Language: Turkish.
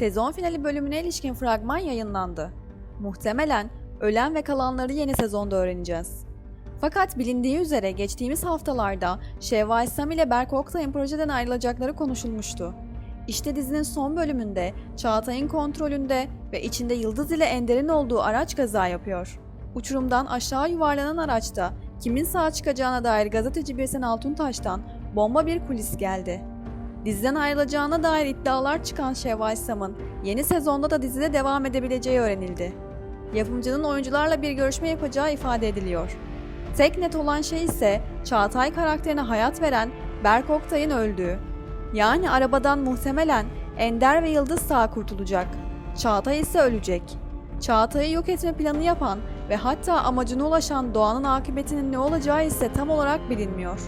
Sezon finali bölümüne ilişkin fragman yayınlandı. Muhtemelen ölen ve kalanları yeni sezonda öğreneceğiz. Fakat bilindiği üzere geçtiğimiz haftalarda Şevval Sam ile Berk Oktay'ın projeden ayrılacakları konuşulmuştu. İşte dizinin son bölümünde Çağatay'ın kontrolünde ve içinde Yıldız ile Ender'in olduğu araç kaza yapıyor. Uçurumdan aşağı yuvarlanan araçta kimin sağ çıkacağına dair gazeteci Birsen Altuntaş'tan bomba bir kulis geldi. Diziden ayrılacağına dair iddialar çıkan Şevval Sam'ın yeni sezonda da dizide devam edebileceği öğrenildi. Yapımcının oyuncularla bir görüşme yapacağı ifade ediliyor. Tek net olan şey ise Çağatay karakterine hayat veren Berk Oktay'ın öldüğü. Yani arabadan muhtemelen Ender ve Yıldız sağ kurtulacak. Çağatay ise ölecek. Çağatay'ı yok etme planı yapan ve hatta amacına ulaşan Doğan'ın akıbetinin ne olacağı ise tam olarak bilinmiyor.